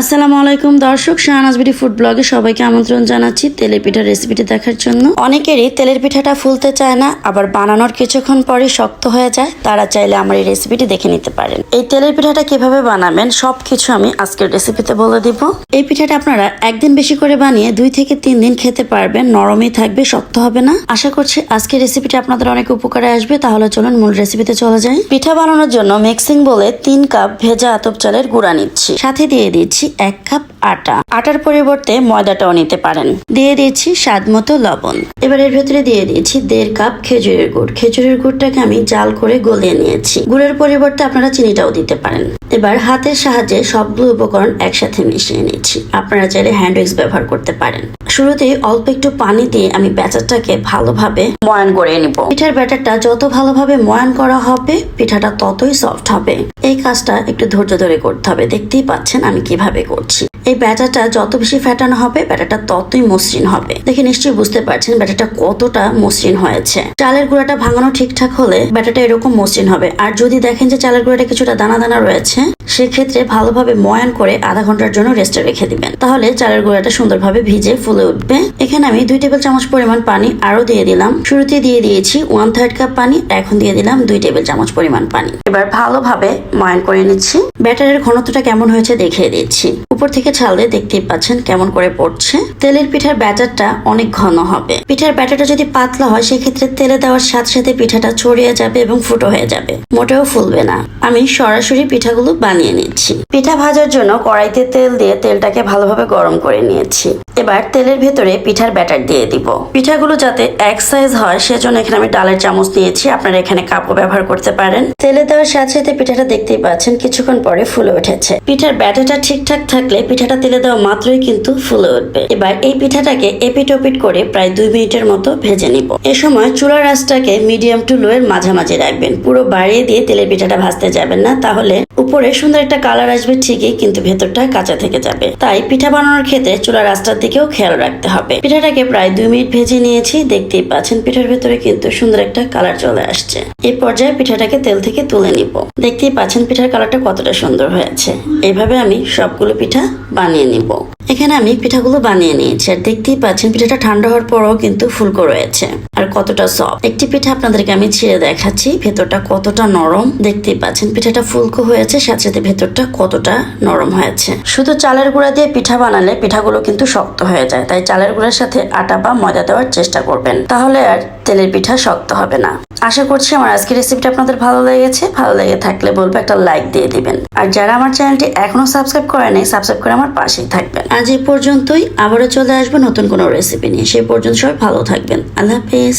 আসসালামু আলাইকুম দর্শক, শাহনাজ বিডি ফুড ব্লগে সবাইকে আমন্ত্রণ জানাচ্ছি তেলের পিঠার রেসিপিটি দেখার জন্য। অনেকেরই তেলের পিঠাটা ফুলতে চায় না, আবার বানানোর কিছুক্ষণ পরে শক্ত হয়ে যায়। তারা চাইলে আমার এই রেসিপিটি দেখে নিতে পারেন। এই তেলের পিঠাটা কীভাবে বানাবেন সব কিছু আমি আজকের রেসিপিতে বলে দিব। এই পিঠাটা আপনারা একদিন বেশি করে বানিয়ে দুই থেকে তিন দিন খেতে পারবেন, নরমই থাকবে, শক্ত হবে না। আশা করছি আজকের রেসিপিটা আপনাদের অনেক উপকারে আসবে, তাহলে চলুন মূল রেসিপিতে চলে যাই। পিঠা বানানোর জন্য মিক্সিং বলে তিন কাপ ভেজা আতপ চালের গুঁড়া নিচ্ছি। সাথে দিয়ে দিচ্ছি এক কাপ আটা। আটার পরিবর্তে ময়দাটাও নিতে পারেন। দিয়ে দিচ্ছি স্বাদ মতো লবণ। এবার এর ভেতরে দিয়ে দিয়েছি দেড় কাপ খেজুরের গুড়। খেজুরের গুড়টাকে আমি জাল করে গলিয়ে নিয়েছি। গুড়ের পরিবর্তে আপনারা চিনিটাও দিতে পারেন। এবার হাতের সাহায্যে সবগুলো উপকরণ একসাথে মিশিয়ে নিচ্ছি। আপনারা চাইলে হ্যান্ড উইক্স ব্যবহার করতে পারেন। শুরুতেই অল্প একটু পানি দিয়ে আমি ব্যাটারটাকে ভালোভাবে ময়ান করে নিব। পিঠার ব্যাটারটা যত ভালোভাবে ময়ান করা হবে, পিঠাটা ততই সফট হবে। এই কাজটা একটু ধৈর্য ধরে করতে হবে। দেখতেই পাচ্ছেন আমি কীভাবে করছি। এই ব্যাটারটা যত বেশি ফ্যাটানো হবে, ব্যাটারটা ততই মসৃণ হবে। দেখে নিশ্চয়ই বুঝতে পারছেন ব্যাটারটা কতটা মসৃণ হয়েছে। চালের গুঁড়াটা ভাঙানো ঠিকঠাক হলে ব্যাটারটা এরকম মসৃণ হবে। আর যদি দেখেন যে চালের গুঁড়াটা কিছুটা দানা দানা রয়েছে, সেক্ষেত্রে ভালোভাবে ময়ান করে আধা ঘণ্টার জন্য রেস্টে রেখে দিবেন। তাহলে চালের গুঁড়াটা সুন্দরভাবে ভিজে ফুলে উঠবে। এখানে আমি দুই টেবিল চামচ পরিমাণ পানি আরও দিয়ে দিলাম। শুরুতে দিয়ে দিয়েছি ওয়ান থার্ড কাপ পানি এখন দিয়ে দিলাম দুই টেবিল চামচ পরিমাণ পানি। এবার ভালোভাবে ময়ান করে নিচ্ছি। ব্যাটারের ঘনত্বটা কেমন হয়েছে দেখিয়ে দিচ্ছি। উপর থেকে ছাল দিয়ে দেখতেই পাচ্ছেন কেমন করে পড়ছে। তেলের পিঠার ব্যাটারটা অনেক ঘন হবে। পিঠার ব্যাটারটা যদি পাতলা হয়, সেক্ষেত্রে তেলে দেওয়ার সাথে সাথে পিঠাটা ছড়িয়ে যাবে এবং ফুটো হয়ে যাবে। মোটেও ফুলবে না। আমি সরাসরি পিঠাগুলো বানিয়ে নিচ্ছি। পিঠা ভাজার জন্য কড়াইতে তেল দিয়ে তেলটাকে ভালোভাবে গরম করে নিয়েছি। এবার তেলের ভেতরে পিঠার ব্যাটার দিয়ে দিব। পিঠাগুলো যাতে এক সাইজ হয়, সেজন্য এখানে আমি ডালের চামচ নিয়েছি। আপনারা এখানে কাপও ব্যবহার করতে পারেন। তেলে দেওয়ার সাথে সাথে পিঠাটা দেখতেই পাচ্ছেন কিছুক্ষণ পরে ফুলে উঠেছে। পিঠার ব্যাটারটা ঠিকঠাক থাকলে পিঠাটা তেলে দেওয়া মাত্রই কিন্তু ফুলে উঠবে। এবার এই পিঠাটাকে এপিট ওপিট করে প্রায় দুই মিনিটের মতো ভেজে নিব। এ সময় চুলার আঁচটাকে মিডিয়াম টু লো এর মাঝামাঝি রাখবেন। পুরো বাড়িয়ে দিয়ে তেলের পিঠাটা ভাজতে যাবেন না, তাহলে উপরে সুন্দর একটা কালার আসবে ঠিকই, কিন্তু ভেতরটা কাঁচা থেকে যাবে। তাই পিঠা বানানোর ক্ষেত্রে চুলা রাস্তার দিকেও খেয়াল রাখতে হবে। পিঠাটাকে প্রায় দুই মিনিট ভেজে নিয়েছি, দেখতেই পাচ্ছেন পিঠার ভেতরে কিন্তু সুন্দর একটা কালার চলে আসছে। এই পর্যায়ে পিঠাটাকে তেল থেকে তুলে নিব। দেখতেই পাচ্ছেন পিঠার কালারটা কতটা সুন্দর হয়েছে। এভাবে আমি সবগুলো পিঠা বানিয়ে নিব। এখানে আমি পিঠাগুলো বানিয়ে নিয়েছি, আর দেখতেই পাচ্ছেন পিঠাটা ঠান্ডা হওয়ার পরও কিন্তু ফুলকো রয়েছে, আর কতটা সফট একটি পিঠা আপনাদেরকে আমি ছিঁড়ে দেখাচ্ছি, ভেতরটা কতটা নরম, দেখতেই পাচ্ছেন পিঠাটা ফুলকো হয়েছে, সাথে সাথে ভেতরটা কতটা নরম হয়েছে। শুধু চালের গুঁড়া দিয়ে পিঠা বানালে পিঠাগুলো কিন্তু শক্ত হয়ে যায়, তাই চালের গুঁড়ার সাথে আটা বা ময়দা দেওয়ার চেষ্টা করবেন, তাহলে আর তেলের পিঠা শক্ত হবে না। আশা করছি আমার আজকের রেসিপিটা আপনাদের ভালো লেগেছে, ভালো লেগে থাকলে বলব একটা লাইক দিয়ে দিবেন। আর যারা আমার চ্যানেলটি এখনও সাবস্ক্রাইব করে নেই সাবস্ক্রাইব করে আমার পাশেই থাকবেন। আজ এই পর্যন্তই। আবারও চলে আসব নতুন কোনো রেসিপি নিয়ে। সেই পর্যন্ত সবাই ভালো থাকবেন। আল্লাহ হাফেজ।